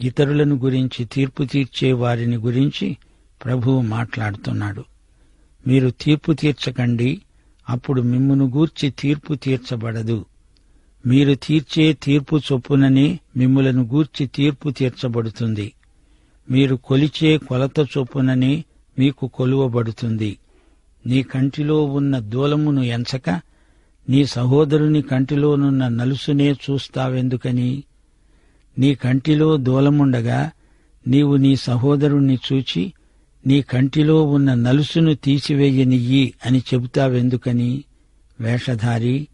ఇతరులను గురించి తీర్పు తీర్చే వారిని గురించి ప్రభువు మాట్లాడుతున్నాడు. మీరు తీర్పు తీర్చకండి అప్పుడు మిమ్మును గూర్చి తీర్పు తీర్చబడదు. మీరు తీర్చే తీర్పు చొప్పుననే మిమ్ములను గూర్చి తీర్పు తీర్చబడుతుంది. మీరు కొలిచే కొలత చొప్పుననే మీకు కొలువబడుతుంది. నీ కంటిలో ఉన్న దూలమును ఎంచక నీ సహోదరుని కంటిలోనున్న నలుసునే చూస్తావెందుకని? నీ కంటిలో దూలముండగా నీవు నీ సహోదరుణ్ణి చూచి నీ కంటిలో ఉన్న నలుసును తీసివేయనియ్యి అని చెబుతావెందుకని? వేషధారి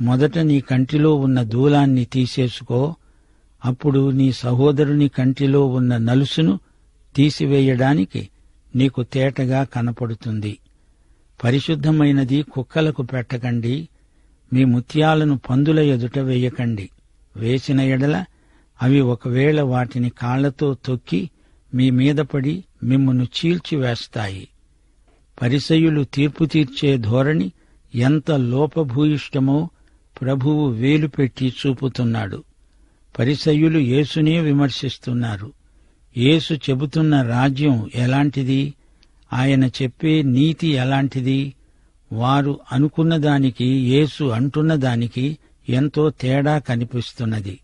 మొదట నీ కంటిలో ఉన్న దూలాన్ని తీసేసుకో అప్పుడు నీ సహోదరుని కంటిలో ఉన్న నలుసును తీసివేయడానికి నీకు తేటగా కనపడుతుంది. పరిశుద్ధమైనది కుక్కలకు పెట్టకండి మీ ముత్యాలను పందుల ఎదుట వేయకండి. వేసిన ఎడల అవి ఒకవేళ వాటిని కాళ్ళతో తొక్కి మీ మీద పడి మిమ్మను చీల్చివేస్తాయి పరిసయులు తీర్పు తీర్చే ధోరణి ఎంత లోపభూయిష్టమో ప్రభువు వేలు పెట్టి చూపుతున్నాడు. పరిసయులు యేసునే విమర్శిస్తున్నారు. యేసు చెబుతున్న రాజ్యం ఎలాంటిది? ఆయన చెప్పే నీతి ఎలాంటిది? వారు అనుకున్న దానికి యేసు అంటున్న దానికి ఎంతో తేడా కనిపిస్తున్నది.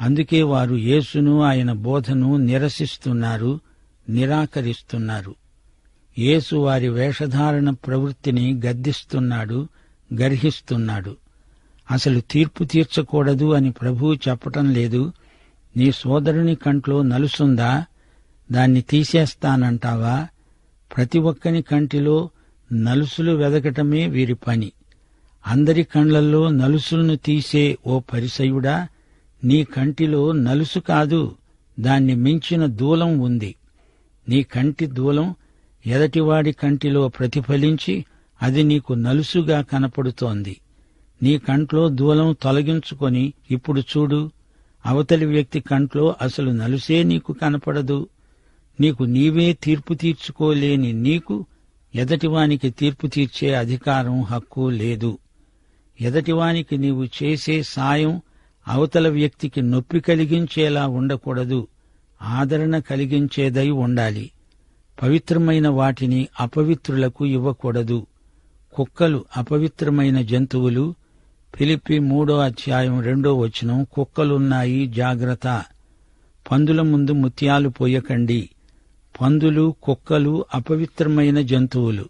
అందుకే వారు యేసును ఆయన బోధను నిరసిస్తున్నారు నిరాకరిస్తున్నారు. యేసు వారి వేషధారణ ప్రవృత్తిని గద్దిస్తున్నాడు గర్హిస్తున్నాడు. అసలు తీర్పు తీర్చకూడదు అని ప్రభువు చెప్పటం లేదు. నీ సోదరుని కంట్లో నలుసుందా? దాన్ని తీసేస్తానంటావా? ప్రతి ఒక్కని కంటిలో నలుసులు వెదకటమే వీరి పని. అందరి కండ్లల్లో నలుసులను తీసే ఓ పరిసయుడా? నీ కంటిలో నలుసు కాదు దాన్ని మించిన దూలం ఉంది. నీ కంటి దూలం ఎదటివాడి కంటిలో ప్రతిఫలించి అది నీకు నలుసుగా కనపడుతోంది. నీ కంట్లో దూలం తొలగించుకొని ఇప్పుడు చూడు అవతలి వ్యక్తి కంట్లో అసలు నలుసే నీకు కనపడదు. నీకు నీవే తీర్పు తీర్చుకోలేని నీకు ఎదటివానికి తీర్పు తీర్చే అధికారం హక్కు లేదు. ఎదటివానికి నీవు చేసే సాయం అవతల వ్యక్తికి నొప్పి కలిగించేలా ఉండకూడదు. ఆదరణ కలిగించేదై ఉండాలి. పవిత్రమైన వాటిని అపవిత్రులకు ఇవ్వకూడదు. కుక్కలు అపవిత్రమైన జంతువులు. ఫిలిప్పి మూడో అధ్యాయం రెండో వచనం కుక్కలున్నాయి జాగ్రత్త. పందుల ముందు ముత్యాలు పోయకండి. పందులు కుక్కలు అపవిత్రమైన జంతువులు.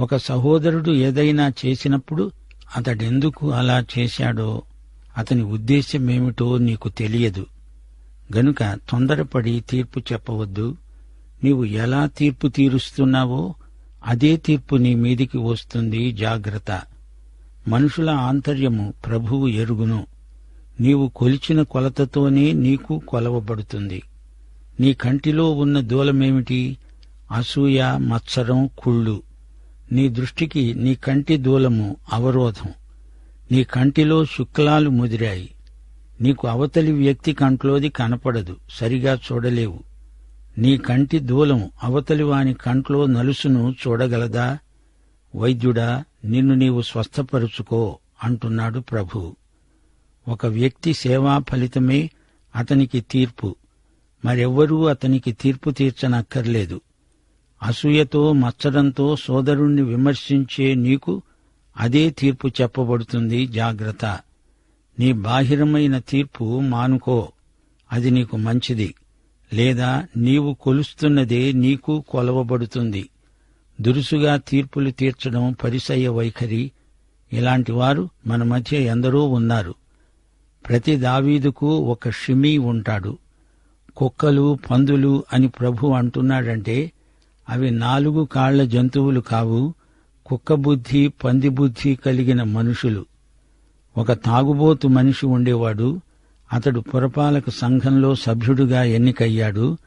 ఒక సహోదరుడు ఏదైనా చేసినప్పుడు అతడెందుకు అలా చేశాడో? అతని ఉద్దేశ్యమేమిటో నీకు తెలియదు. గనుక తొందరపడి తీర్పు చెప్పవద్దు. నీవు ఎలా తీర్పు తీరుస్తున్నావో అదే తీర్పు నీ మీదికి వస్తుంది జాగ్రత్త. మనుషుల ఆంతర్యము ప్రభువు ఎరుగును. నీవు కొలిచిన కొలతతోనే నీకు కొలవబడుతుంది. నీ కంటిలో ఉన్న దూలమేమిటి? అసూయ మత్సరం కుళ్ళు. నీ దృష్టికి నీ కంటి దూలము అవరోధం. నీ కంటిలో శుక్లాలు ముదిరాయి. నీకు అవతలి వ్యక్తి కంట్లోది కనపడదు సరిగా చూడలేవు. నీ కంటి దూలం అవతలి వాని కంట్లో నలుసును చూడగలదా? వైద్యుడా నిన్ను నీవు స్వస్థపరుచుకో అంటున్నాడు ప్రభు. ఒక వ్యక్తి సేవా ఫలితమే అతనికి తీర్పు. మరెవ్వరూ అతనికి తీర్పు తీర్చనక్కర్లేదు. అసూయతో మచ్చడంతో సోదరుణ్ణి విమర్శించే నీకు అదే తీర్పు చెప్పబడుతుంది. జాగ్రత్త. నీ బాహిరమైన తీర్పు మానుకో. అది నీకు మంచిది. లేదా నీవు కొలుస్తున్నదే నీకు కొలవబడుతుంది. దురుసుగా తీర్పులు తీర్చడం పరిసయ్య వైఖరి. ఇలాంటి వారు మన మధ్య ఎందరో ఉన్నారు. ప్రతి దావీదుకు ఒక షిమీ ఉంటాడు. కుక్కలు పందులు అని ప్రభు అంటున్నాడంటే అవి నాలుగు కాళ్ళ జంతువులు కావు. కుక్క బుద్ధి పంది బుద్ధి కలిగిన మనుషులు. ఒక తాగుబోతు మనిషి ఉండేవాడు. అతడు పురపాలక సంఘంలో సభ్యుడుగా ఎన్నికయ్యాడు.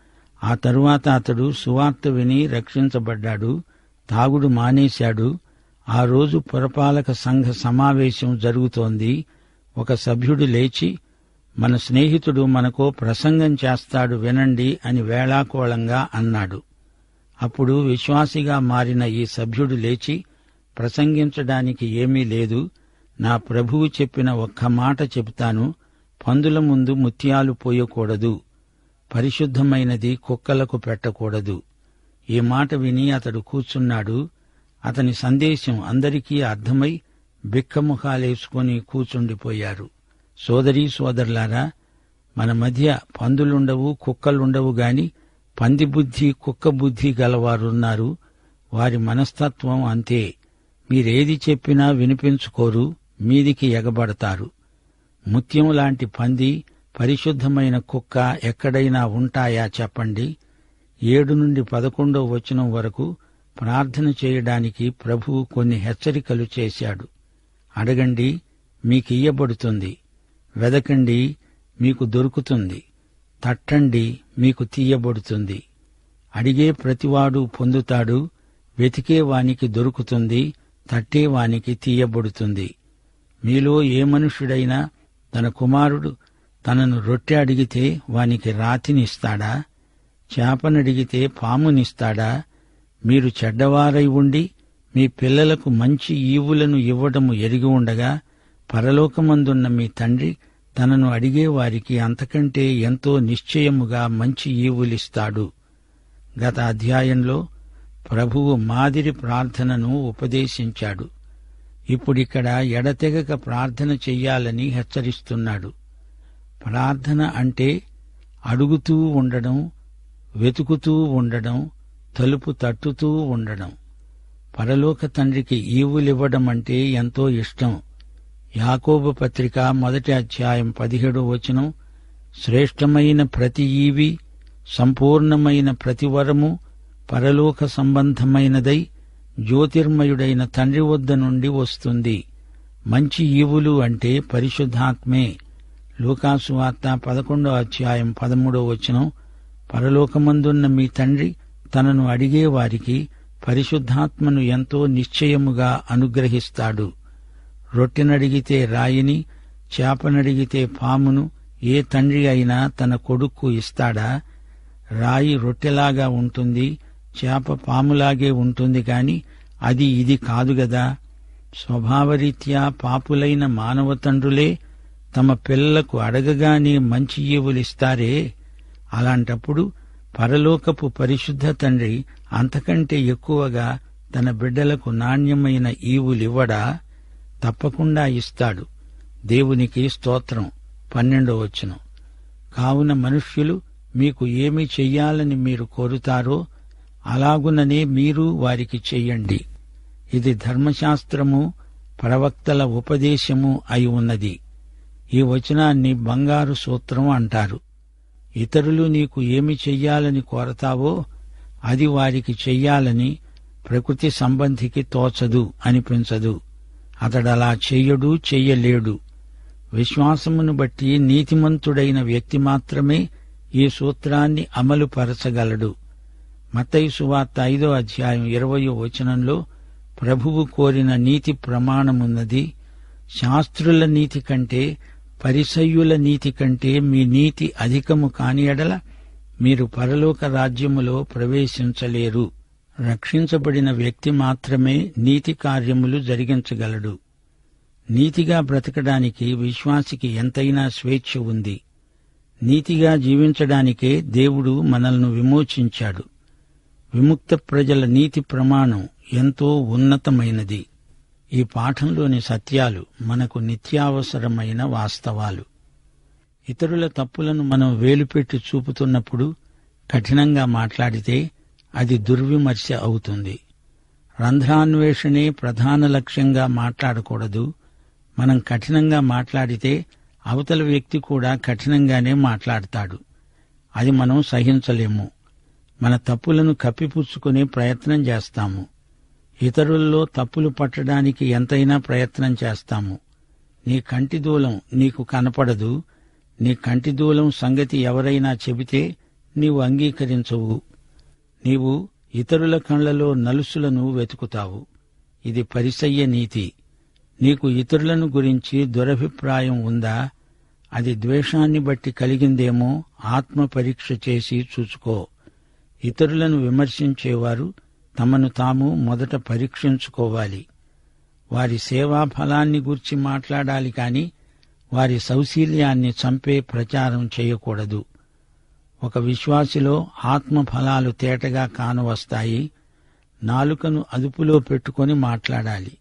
ఆ తరువాత అతడు సువార్త విని రక్షించబడ్డాడు. తాగుడు మానేశాడు. ఆ రోజు పురపాలక సంఘ సమావేశం జరుగుతోంది. ఒక సభ్యుడు లేచి మన స్నేహితుడు మనకో ప్రసంగం చేస్తాడు వినండి అని వేళాకోళంగా అన్నాడు. అప్పుడు విశ్వాసిగా మారిన ఈ సభ్యుడు లేచి ప్రసంగించడానికి ఏమీ లేదు నా ప్రభువు చెప్పిన ఒక్క మాట చెబుతాను పందుల ముందు ముత్యాలు పోయకూడదు పరిశుద్ధమైనది కుక్కలకు పెట్టకూడదు. ఈ మాట విని అతడు కూర్చున్నాడు అతని సందేశం అందరికీ అర్థమై బిక్కముఖాలేసుకుని కూచుండిపోయారు సోదరీ సోదరులారా మన మధ్య పందులుండవు కుక్కలుండవు గాని పంది బుద్ధి కుక్క బుద్ధి గలవారున్నారు. వారి మనస్తత్వం అంతే. మీరేది చెప్పినా వినిపించుకోరు మీదికి ఎగబడతారు. ముత్యం లాంటి పంది పరిశుద్ధమైన కుక్క ఎక్కడైనా ఉంటాయా చెప్పండి. ఏడు నుండి పదకొండో వచనం వరకు ప్రార్థన చేయడానికి ప్రభువు కొన్ని హెచ్చరికలు చేశాడు. అడగండి మీకియ్యబడుతుంది. వెదకండి మీకు దొరుకుతుంది. తట్టండి మీకు తీయబడుతుంది. అడిగే ప్రతివాడు పొందుతాడు వెతికే వానికి దొరుకుతుంది తట్టే వానికి తీయబడుతుంది. మీలో ఏ మనుష్యుడైనా తన కుమారుడు తనను రొట్టె అడిగితే వానికి రాతినిస్తాడా? చేపనడిగితే పామునిస్తాడా? మీరు చెడ్డవారై ఉండి మీ పిల్లలకు మంచి ఈవులను ఇవ్వడము ఎరిగి ఉండగా పరలోకమందున్న మీ తండ్రి తనను అడిగే వారికి అంతకంటే ఎంతో నిశ్చయముగా మంచి ఈవులిస్తాడు. గత అధ్యాయంలో ప్రభువు మాదిరి ప్రార్థనను ఉపదేశించాడు. ఇప్పుడిక్కడ ఎడతెగక ప్రార్థన చెయ్యాలని హెచ్చరిస్తున్నాడు. ప్రార్థన అంటే అడుగుతూ ఉండడం వెతుకుతూ ఉండడం తలుపు తట్టుతూ ఉండడం. పరలోక తండ్రికి ఈవులివ్వడం అంటే ఎంతో ఇష్టం. యాకోబు పత్రిక మొదటి అధ్యాయం పదిహేడో వచనం. శ్రేష్టమైన ప్రతి ఈవి సంపూర్ణమైన ప్రతి వరము పరలోక సంబంధమైనదై జ్యోతిర్మయుడైన తండ్రి వద్ద నుండి వస్తుంది. మంచి ఈవులు అంటే పరిశుద్ధాత్మే. లూకాసు వార్త పదకొండో అధ్యాయం పదమూడో వచనం. పరలోకమందున్న మీ తండ్రి తనను అడిగే వారికి పరిశుద్ధాత్మను ఎంతో నిశ్చయముగా అనుగ్రహిస్తాడు. రొట్టెనడిగితే రాయిని చేపనడిగితే పామును ఏ తండ్రి అయినా తన కొడుక్కు ఇస్తాడా? రాయి రొట్టెలాగా ఉంటుంది చేప పాములాగే ఉంటుంది కాని అది ఇది కాదు గదా. స్వభావరీత్యా పాపులైన మానవ తండ్రులే తమ పిల్లలకు అడగగానే మంచి ఈవులిస్తారే అలాంటప్పుడు పరలోకపు పరిశుద్ధ తండ్రి అంతకంటే ఎక్కువగా తన బిడ్డలకు నాణ్యమైన ఈవులివ్వడా? తప్పకుండా ఇస్తాడు. దేవునికి స్తోత్రం. పన్నెండో వచనం. కావున మనుష్యులు మీకు ఏమి చెయ్యాలని మీరు కోరుతారో అలాగుననే మీరు వారికి చెయ్యండి. ఇది ధర్మశాస్త్రము ప్రవక్తల ఉపదేశము అయి ఉన్నది. ఈ వచనాన్ని బంగారు సూత్రం అంటారు. ఇతరులు నీకు ఏమి చెయ్యాలని కోరతావో అది వారికి చెయ్యాలని ప్రకృతి సంబంధికి తోచదు అనిపించదు. అతడలా చెయ్యడు చెయ్యలేడు విశ్వాసమును బట్టి నీతిమంతుడైన వ్యక్తి మాత్రమే ఈ సూత్రాన్ని అమలుపరచగలడు మత్తయి సువార్త ఐదో అధ్యాయం ఇరవయో వచనంలో ప్రభువు కోరిన నీతి ప్రమాణమున్నది శాస్త్రుల నీతి కంటే పరిసయ్యుల నీతి కంటే మీ నీతి అధికము కాని ఎడల మీరు పరలోక రాజ్యములో ప్రవేశించలేరు. రక్షించబడిన వ్యక్తి మాత్రమే నీతి కార్యములు జరిగించగలడు. నీతిగా బ్రతకడానికి విశ్వాసికి ఎంతైనా స్వేచ్ఛ ఉంది. నీతిగా జీవించడానికే దేవుడు మనల్ని విమోచించాడు. విముక్త ప్రజల నీతి ప్రమాణం ఎంతో ఉన్నతమైనది. ఈ పాఠంలోని సత్యాలు మనకు నిత్యావసరమైన వాస్తవాలు. ఇతరుల తప్పులను మనం వేలుపెట్టి చూపుతున్నప్పుడు కఠినంగా మాట్లాడితే అది దుర్విమర్శ అవుతుంది. రంధ్రాన్వేషణే ప్రధాన లక్ష్యంగా మాట్లాడకూడదు. మనం కఠినంగా మాట్లాడితే అవతల వ్యక్తి కూడా కఠినంగానే మాట్లాడతాడు. అది మనం సహించలేము. మన తప్పులను కప్పిపుచ్చుకునే ప్రయత్నం చేస్తాము. ఇతరుల్లో తప్పులు పట్టడానికి ఎంతైనా ప్రయత్నం చేస్తాము. నీ కంటి దూలం నీకు కనపడదు. నీ కంటి దూలం సంగతి ఎవరైనా చెబితే నీవు అంగీకరించవు. నీవు ఇతరుల కళ్ళలో నలుసులను వెతుకుతావు. ఇది పరిసయ్య నీతి. నీకు ఇతరులను గురించి దురభిప్రాయం ఉందా? అది ద్వేషాన్ని బట్టి కలిగిందేమో ఆత్మ పరీక్ష చేసి చూసుకో ఇతరులను విమర్శించేవారు తమను తాము మొదట పరీక్షించుకోవాలి. వారి సేవా ఫలాన్ని గూర్చి మాట్లాడాలి కాని వారి సౌశీల్యాన్ని చంపే ప్రచారం చేయకూడదు. ఒక విశ్వాసిలో ఆత్మ ఫలాలు తేటగా కానవస్తాయి. నాలుకను అదుపులో పెట్టుకొని మాట్లాడాలి.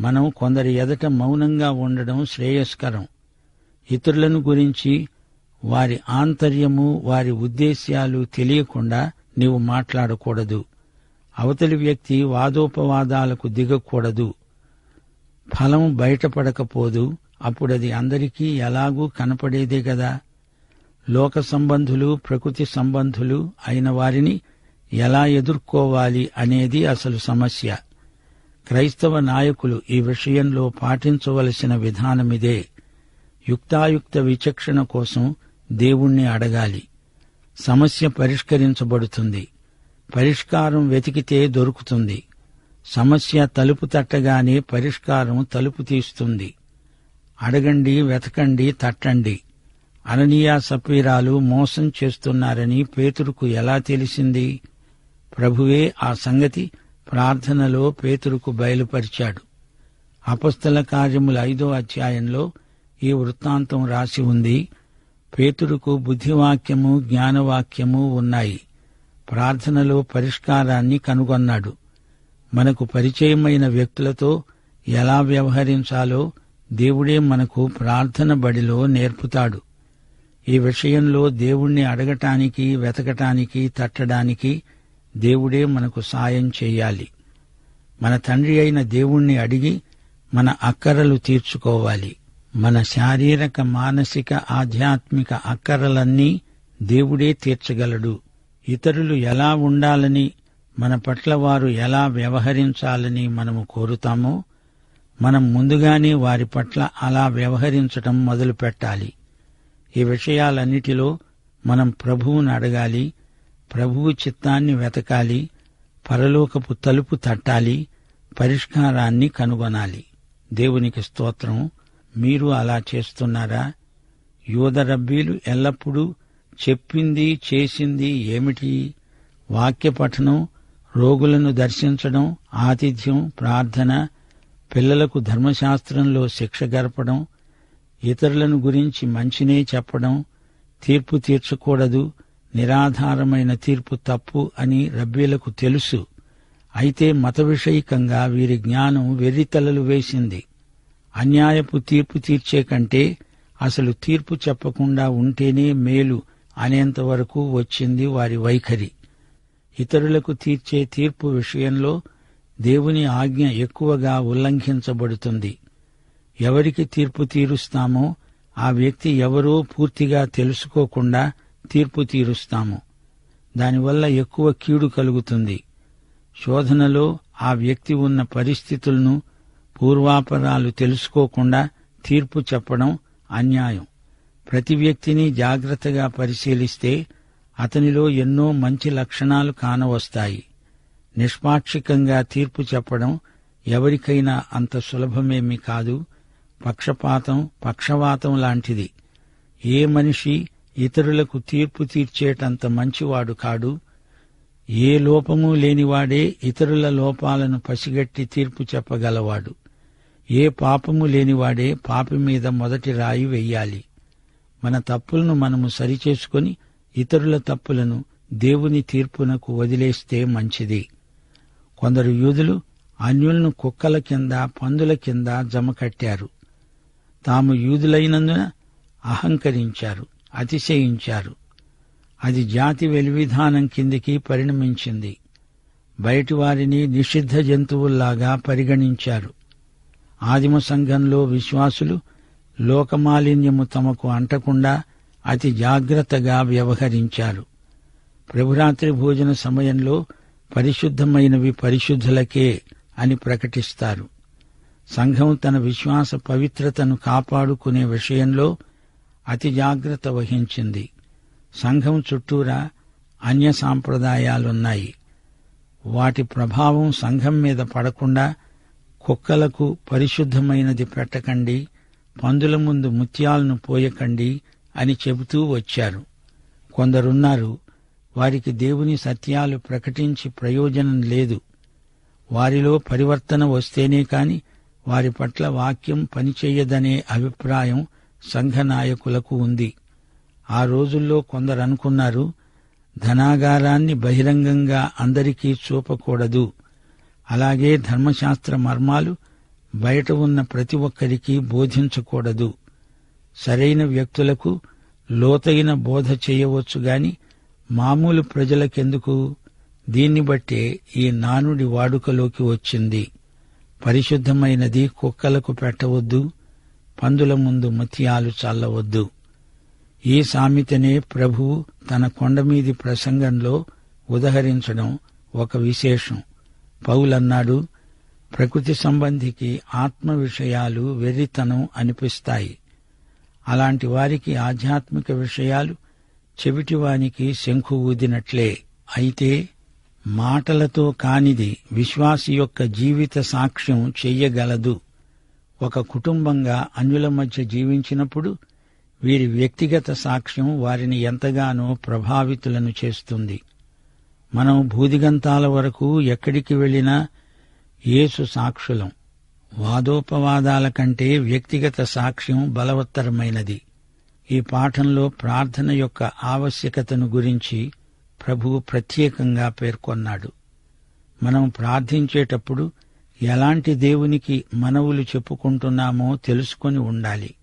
మనం కొందరి ఎదట మౌనంగా ఉండడం శ్రేయస్కరం. ఇతరులను గురించి వారి ఆంతర్యము వారి ఉద్దేశ్యాలు తెలియకుండా నీవు మాట్లాడకూడదు. అవతలి వ్యక్తి వాదోపవాదాలకు దిగకూడదు. ఫలం బయటపడకపోదు. అప్పుడది అందరికీ ఎలాగూ కనపడేదే కదా లోక సంబంధులు ప్రకృతి సంబంధులు అయిన వారిని ఎలా ఎదుర్కోవాలి అనేది అసలు సమస్య. క్రైస్తవ నాయకులు ఈ విషయంలో పాటించవలసిన విధానమిదే యుక్తాయుక్త విచక్షణ కోసం దేవుణ్ణి అడగాలి. సమస్య పరిష్కరించబడుతుంది. పరిష్కారం వెతికితే దొరుకుతుంది. సమస్య తలుపు తట్టగానే పరిష్కారం తలుపు తీస్తుంది. అడగండి వెతకండి తట్టండి. అననీయా సపీరాలు మోసం చేస్తున్నారని పేతురుకు ఎలా తెలిసింది? ప్రభువే ఆ సంగతి ప్రార్థనలో పేతురుకు బయలుపరిచాడు. అపస్థల కార్యముల ఐదో అధ్యాయంలో ఈ వృత్తాంతం రాసి ఉంది. పేతురుకు బుద్ధివాక్యము జ్ఞానవాక్యము ఉన్నాయి. ప్రార్థనలో పరిష్కారాన్ని కనుగొన్నాడు. మనకు పరిచయమైన వ్యక్తులతో ఎలా వ్యవహరించాలో దేవుడే మనకు ప్రార్థన బడిలో నేర్పుతాడు. ఈ విషయంలో దేవుణ్ణి అడగటానికి వెతకటానికి తట్టడానికి దేవుడే మనకు సాయం చేయాలి. మన తండ్రి అయిన దేవుణ్ణి అడిగి మన అక్కరలు తీర్చుకోవాలి. మన శారీరక మానసిక ఆధ్యాత్మిక అక్కరలన్నీ దేవుడే తీర్చగలడు. ఇతరులు ఎలా ఉండాలని మన పట్ల వారు ఎలా వ్యవహరించాలని మనము కోరుతామో మనం ముందుగానే వారి పట్ల అలా వ్యవహరించటం మొదలుపెట్టాలి. ఈ విషయాలన్నిటిలో మనం ప్రభువును అడగాలి ప్రభువు చిత్తాన్ని వెతకాలి పరలోకపు తలుపు తట్టాలి పరిష్కారాన్ని కనుగొనాలి. దేవునికి స్తోత్రం. మీరు అలా చేస్తున్నారా? యూద రబ్బీలు ఎల్లప్పుడూ చెప్పింది చేసింది ఏమిటి? వాక్య పఠనం రోగులను దర్శించడం ఆతిథ్యం ప్రార్థన పిల్లలకు ధర్మశాస్త్రంలో శిక్ష గర్పడం ఇతరులను గురించి మంచినే చెప్పడం తీర్పు తీర్చకూడదు నిరాధారమైన తీర్పు తప్పు అని రబ్బీలకు తెలుసు. అయితే మత విషయికంగా వీరి జ్ఞానం వెర్రితలలు వేసింది. అన్యాయపు తీర్పు తీర్చే కంటే అసలు తీర్పు చెప్పకుండా ఉంటేనే మేలు అనేంతవరకు వచ్చింది వారి వైఖరి. ఇతరులకు తీర్చే తీర్పు విషయంలో దేవుని ఆజ్ఞ ఎక్కువగా ఉల్లంఘించబడుతుంది. ఎవరికి తీర్పు తీరుస్తామో ఆ వ్యక్తి ఎవరో పూర్తిగా తెలుసుకోకుండా తీర్పు తీరుస్తాము. దానివల్ల ఎక్కువ కీడు కలుగుతుంది. శోధనలో ఆ వ్యక్తి ఉన్న పరిస్థితులను పూర్వాపరాలు తెలుసుకోకుండా తీర్పు చెప్పడం అన్యాయం. ప్రతి వ్యక్తిని జాగ్రత్తగా పరిశీలిస్తే అతనిలో ఎన్నో మంచి లక్షణాలు కానవస్తాయి. నిష్పాక్షికంగా తీర్పు చెప్పడం ఎవరికైనా అంత సులభమేమీ కాదు. పక్షపాతం పక్షవాతం లాంటిది. ఏ మనిషి ఇతరులకు తీర్పు తీర్చేటంత మంచివాడు కాడు. ఏ లోపము లేనివాడే ఇతరుల లోపాలను పసిగట్టి తీర్పు చెప్పగలవాడు. ఏ పాపము లేనివాడే పాపి మీద మొదటి రాయి వెయ్యాలి. మన తప్పులను మనము సరిచేసుకొని ఇతరుల తప్పులను దేవుని తీర్పునకు వదిలేస్తే మంచిది. కొందరు యూదులు అన్యులను కుక్కల కింద పందుల కింద జమకట్టారు తాము యూదులైనందున అహంకరించారు అతిశయించారు. అది జాతి వెలివిధానం కిందికి పరిణమించింది. బయటి వారిని నిషిద్ధ జంతువుల్లాగా పరిగణించారు. ఆదిమ సంఘంలో విశ్వాసులు లోకమాలిన్యము తమకు అంటకుండా అతి జాగ్రత్తగా వ్యవహరించారు. ప్రభురాత్రి భోజన సమయంలో పరిశుద్ధమైనవి పరిశుద్ధులకే అని ప్రకటిస్తారు. సంఘం తన విశ్వాస పవిత్రతను కాపాడుకునే విషయంలో అతి జాగ్రత్త వహించింది. సంఘం చుట్టూరా అన్య సాంప్రదాయాలున్నాయి. వాటి ప్రభావం సంఘం మీద పడకుండా కుక్కలకు పరిశుద్ధమైనది పెట్టకండి పందుల ముందు ముత్యాలను పోయకండి అని చెబుతూ వచ్చారు. కొందరున్నారు వారికి దేవుని సత్యాలు ప్రకటించి ప్రయోజనం లేదు. వారిలో పరివర్తన వస్తేనే కాని వారి పట్ల వాక్యం పనిచేయదనే అభిప్రాయం సంఘ నాయకులకు ఉంది. ఆ రోజుల్లో కొందరు అనుకున్నారు ధనాగారాన్ని బహిరంగంగా అందరికీ చూపకూడదు. అలాగే ధర్మశాస్త్ర మర్మాలు బయట ఉన్న ప్రతి ఒక్కరికి బోధించకూడదు. సరైన వ్యక్తులకు లోతైన బోధ చేయవచ్చు గాని మామూలు ప్రజలకెందుకు? దీన్ని బట్టే ఈ నానుడి వాడుకలోకి వచ్చింది. పరిశుద్ధమైనది కుక్కలకు పెట్టవద్దు పందుల ముందు ముత్యాలు చల్లవద్దు. ఈ సామెతనే ప్రభువు తన కొండమీది ప్రసంగంలో ఉదహరించడం ఒక విశేషం. పౌలన్నాడు ప్రకృతి సంబంధికి ఆత్మ విషయాలు వెర్రితనం అనిపిస్తాయి. అలాంటి వారికి ఆధ్యాత్మిక విషయాలు చెవిటివానికి శంఖు ఊదినట్లే. అయితే మాటలతో కానిది విశ్వాసి యొక్క జీవిత సాక్ష్యం చెయ్యగలదు. ఒక కుటుంబంగా అన్యుల మధ్య జీవించినప్పుడు వీరి వ్యక్తిగత సాక్ష్యం వారిని ఎంతగానో ప్రభావితులను చేస్తుంది. మనం భూదిగంతాల వరకు ఎక్కడికి వెళ్ళినా యేసు సాక్షులం. వాదోపవాదాల కంటే వ్యక్తిగత సాక్ష్యం బలవత్తరమైనది. ఈ పాఠంలో ప్రార్థన యొక్క ఆవశ్యకతను గురించి ప్రభువు ప్రత్యేకంగా పేర్కొన్నాడు. మనం ప్రార్థించేటప్పుడు ఎలాంటి దేవునికి మనవులు చెప్పుకుంటున్నామో తెలుసుకొని ఉండాలి.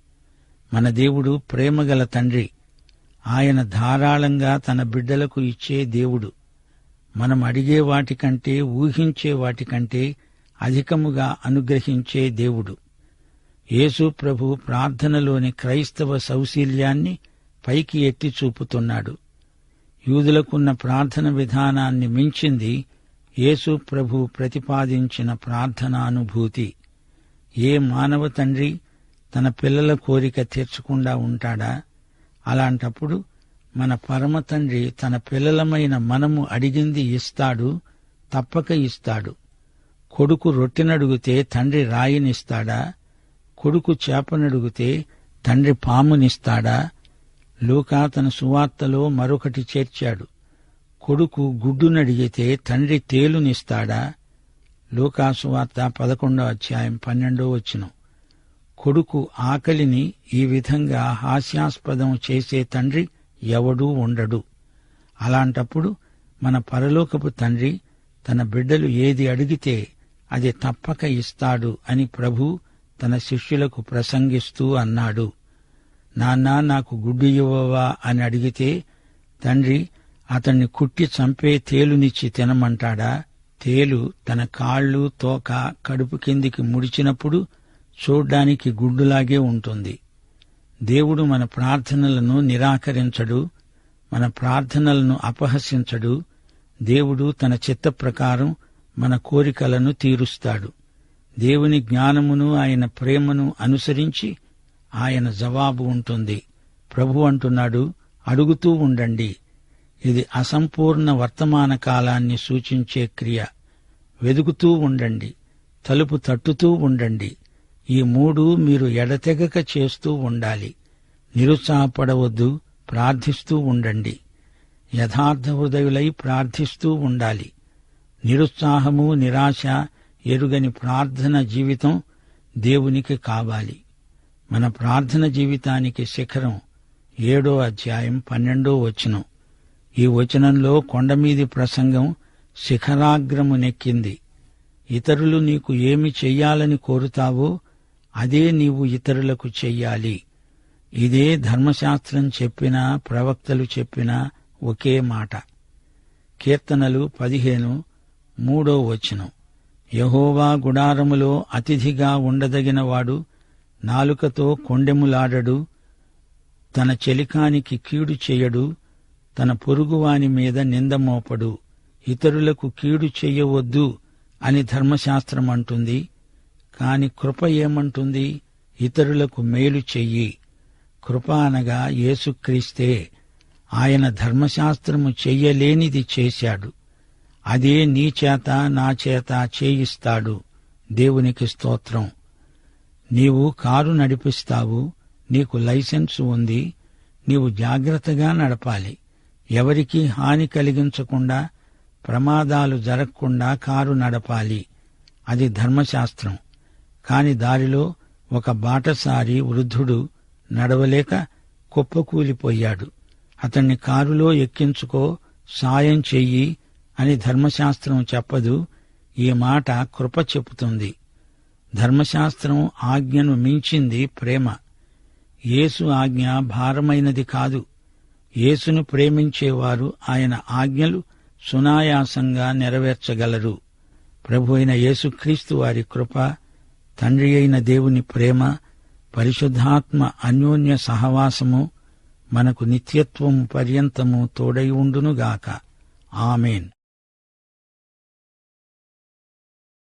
మన దేవుడు ప్రేమగల తండ్రి. ఆయన ధారాళంగా తన బిడ్డలకు ఇచ్చే దేవుడు. మనం అడిగే వాటికంటే ఊహించే వాటికంటే అధికముగా అనుగ్రహించే దేవుడు. యేసు ప్రభు ప్రార్థనలోని క్రైస్తవ సౌశీల్యాన్ని పైకి ఎత్తి చూపుతున్నాడు. యూదులకున్న ప్రార్థన విధానాన్ని మించింది యేసు ప్రభు ప్రతిపాదించిన ప్రార్థనానుభూతి. ఏ మానవ తండ్రి తన పిల్లల కోరిక తీర్చకుండా ఉంటాడా? అలాంటప్పుడు మన పరమ తండ్రి తన పిల్లలమైన మనము అడిగింది ఇస్తాడు తప్పక ఇస్తాడు. కొడుకు రొట్టెనడుగుతే తండ్రి రాయినిస్తాడా? కొడుకు చేపనడుగుతే తండ్రి పామునిస్తాడా? లూకా తన సువార్తలో మరొకటి చేర్చాడు. కొడుకు గుడ్డునడిగితే తండ్రి తేలునిస్తాడా? లూకా సువార్త పదకొండో అధ్యాయం పన్నెండో వచ్చిన కొడుకు ఆకలిని ఈ విధంగా హాస్యాస్పదం చేసే తండ్రి ఎవడూ ఉండడు. అలాంటప్పుడు మన పరలోకపు తండ్రి తన బిడ్డలు ఏది అడిగితే అది తప్పక ఇస్తాడు అని ప్రభు తన శిష్యులకు ప్రసంగిస్తూ అన్నాడు. నాన్నా నాకు గుడ్డు ఇవ్వవా అని అడిగితే తండ్రి అతన్ని కుట్టి చంపే తేలునిచ్చి తినమంటాడా? తేలు తన కాళ్ళు తోక కడుపు కిందికి ముడిచినప్పుడు చూడ్డానికి గుడ్డులాగే ఉంటుంది. దేవుడు మన ప్రార్థనలను నిరాకరించడు మన ప్రార్థనలను అపహసించడు. దేవుడు తన చిత్త ప్రకారం మన కోరికలను తీరుస్తాడు. దేవుని జ్ఞానమును ఆయన ప్రేమను అనుసరించి ఆయన జవాబు ఉంటుంది. ప్రభు అంటున్నాడు అడుగుతూ ఉండండి. ఇది అసంపూర్ణ వర్తమాన కాలాన్ని సూచించే క్రియ. వెదుకుతూ ఉండండి. తలుపు తట్టుతూ ఉండండి. ఈ మూడు మీరు ఎడతెగక చేస్తూ ఉండాలి. నిరుత్సాహపడవద్దు ప్రార్థిస్తూ ఉండండి. యథార్థ హృదయులై ప్రార్థిస్తూ ఉండాలి. నిరుత్సాహము నిరాశ ఎరుగని ప్రార్థన జీవితం దేవునికి కావాలి. మన ప్రార్థన జీవితానికి శిఖరం ఏడో అధ్యాయం పన్నెండో వచనం. ఈ వచనంలో కొండమీది ప్రసంగం శిఖరాగ్రము నెక్కింది. ఇతరులు నీకు ఏమి చెయ్యాలని కోరుతావో అదే నీవు ఇతరులకు చెయ్యాలి. ఇదే ధర్మశాస్త్రం చెప్పినా ప్రవక్తలు చెప్పినా ఒకే మాట. కీర్తనలు పదిహేను మూడో వచనం. యహోవా గుడారములో అతిథిగా ఉండదగినవాడు నాలుకతో కొండెములాడడు తన చెలికానికి కీడు చేయడు తన పొరుగువాని మీద నిందమోపడు ఇతరులకు కీడు చెయ్యవద్దు అని ధర్మశాస్త్రం అంటుంది కాని కృప ఏమంటుంది? ఇతరులకు మేలు చెయ్యి. కృప అనగా యేసుక్రీస్తే. ఆయన ధర్మశాస్త్రము చెయ్యలేనిది చేశాడు. అదే నీ చేత నా చేత చేయిస్తాడు. దేవునికి స్తోత్రం. నీవు కారు నడిపిస్తావు నీకు లైసెన్స్ ఉంది నీవు జాగ్రత్తగా నడపాలి. ఎవరికీ హాని కలిగించకుండా ప్రమాదాలు జరగకుండా కారు నడపాలి. అది ధర్మశాస్త్రం. కాని దారిలో ఒక బాటసారి వృద్ధుడు నడవలేక కుప్పకూలిపోయాడు. అతన్ని కారులో ఎక్కించుకో సాయం చెయ్యి అని ధర్మశాస్త్రం చెప్పదు ఈ మాట కృప చెబుతుంది. ధర్మశాస్త్రం ఆజ్ఞను మించింది ప్రేమ. యేసు ఆజ్ఞ భారమైనది కాదు. యేసును ప్రేమించేవారు ఆయన ఆజ్ఞలు సునాయాసంగా నెరవేర్చగలరు. ప్రభు అయిన యేసుక్రీస్తు వారి కృప తండ్రి అయిన దేవుని ప్రేమ పరిశుద్ధాత్మ అన్యోన్య సహవాసము మనకు నిత్యత్వం పర్యంతము తోడై ఉండునుగాక. ఆమెన్.